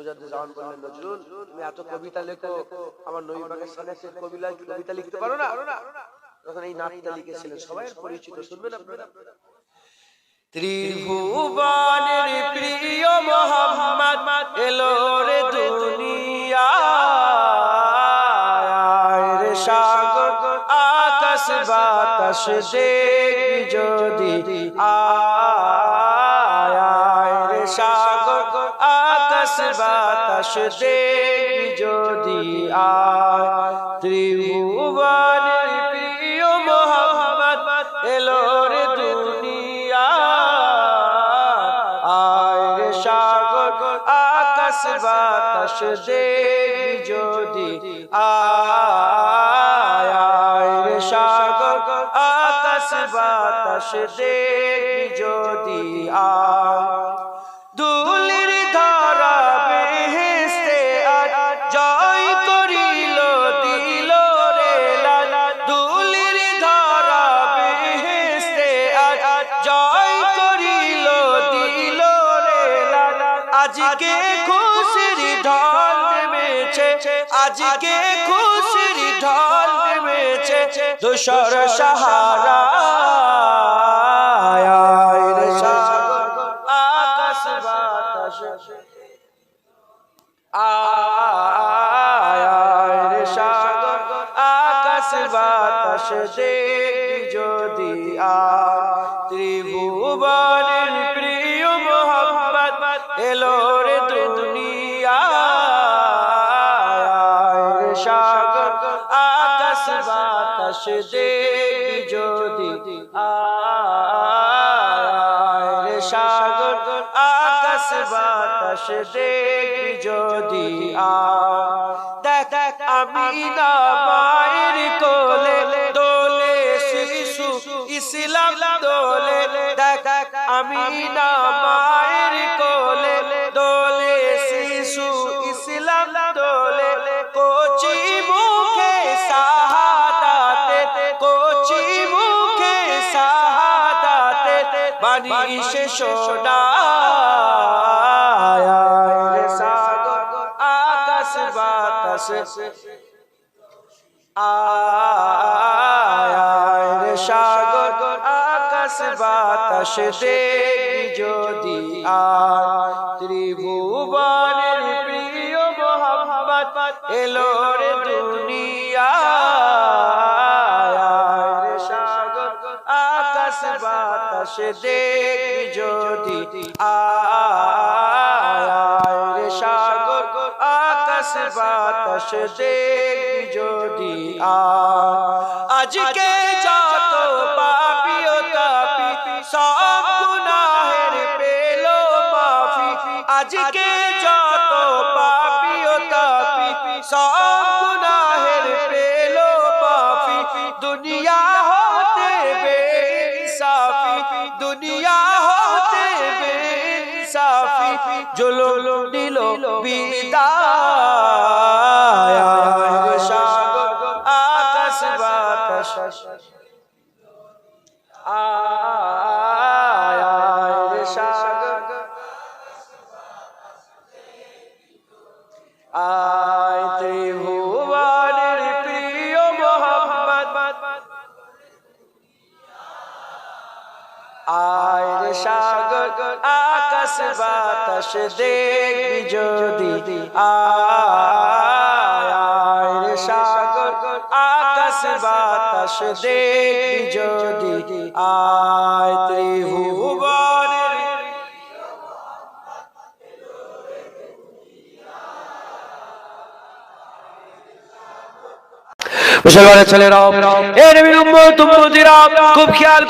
মুজাদ্দিদ জামান বললেন নজরুল, তুমি এত কবিতা লেখো, আমার নবী এসে কবিতা কবিতা লিখতে পারো না? তখন এই লিখেছিলেন সবাই পরিচিত, শুনবেন আপনারা। প্রিয় মোহাম্মদ এলো রে দুনিয়া সাগর, আকাশ, বাতাস যদি। আয় বাতাস দেখবি যদি আয়। ত্রিভুবনের প্রিয় মোহাম্মদ এলো রে দুনিয়া। আয় সাগর, আকাশ বাতাস দেখবি যদি আয়। আয় সাগর, আকাশ বাতাস দেখবি যদি আয়। দুলির আজকে খুশির ঢল নেমেছে, আজকে খুশির ঢল নেমেছে, দোসর সাহারা। আকাশ বাতাস। আয় যদি আয় ত্রিভুবনের সাগর, আকাশ, বাতাস দেখবি যদি আয়। রে সাগর, আকাশ, বাতাস দেখবি যদি আয়। দেখ, আমি না মায়ের কোলে, দোলে শিশু, ইসলাম দোলে। দেখ, আমি না মায়ের কোচি মুখে সাহাদাতে বাণী সে আকাশ, বাতাস। আয় সাগর, আকাশ, বাতাস যদি প্রিয় মোহাম্মদ এলো রে দুনিয়া। বাতাস দেখবি যদি আয় সাগর, আকাশ বাতাস দেখবি যদি আজকে যত পাপি তাপি, সব গুনাহের পেল মাফি। আজকে যত পাপি জুলুম দিল বিদায়। সাগর আকাশ বাতাস। আয় সাগর। আয় আয় রে সাগর, আকাশ, বাতাস দেখবি যদি। আয় আয় সাগর, আকাশ, বাতাস দেখবি যদি। আয় ত্রিভুবনের মুসলমানের ছেলেরা এর বিলম্ব তুম্বুদিরা খুব খেয়াল